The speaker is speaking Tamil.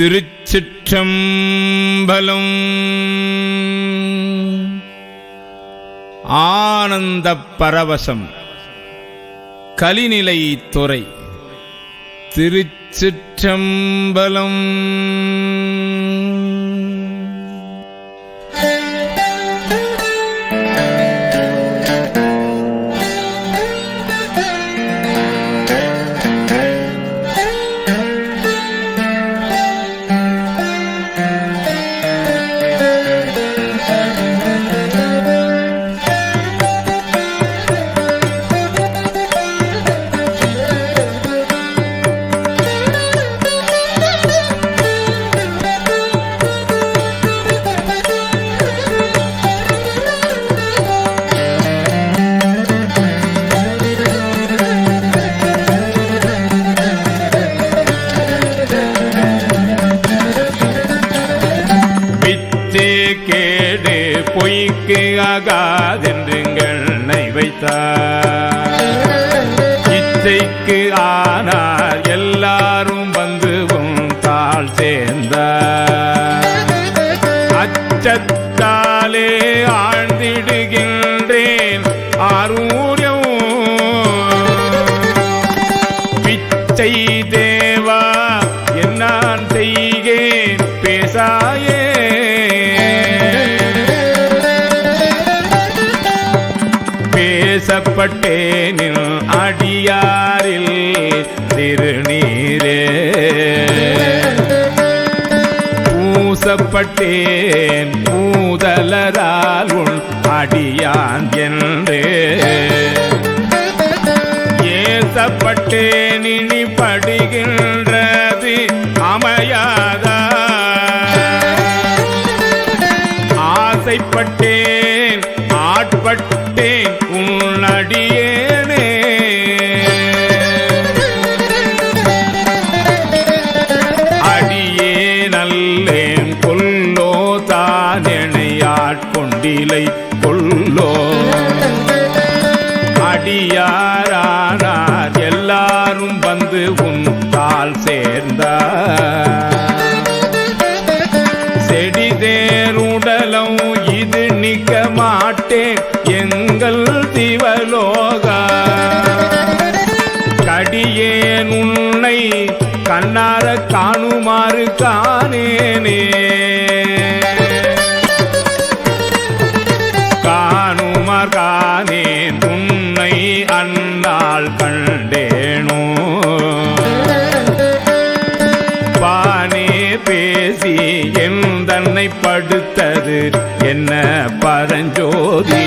திருச்சிற்றம்பலம். ஆனந்த பரவசம். கலிநிலை துறை. திருச்சிற்றம்பலம். கேடு பொய்க்கு ஆகாதென்றுங்கள் வைத்தார். இச்சைக்கு ஆனார் எல்லாரும் வந்து தாழ் சேர்ந்தார். அச்சத்தாலே ஆழ்ந்திடுகின்றேன் ஆரூரியம். பிச்சை தேவா என்னான் செய்கேன்? பேசா பேசப்பட்டேனில் அடியாரில் திருநீரே பூசப்பட்டேன் பூதலரால் உன் அடியான் என்றே. ஏசப்பட்டேன் இனி படுகின்றது அமையாதா. ஆசைப்பட்டேன் நாள் சேர்ந்தார். செடி தேருடலும் இது நிக்க மாட்டேன். எங்கள் திவலோகா. கடியேன் உன்னை கண்ணார காணுமாறு காணேனே. காணுமார் காணேன் உன்னை அந்நாள் கண் பரஞ்சோதி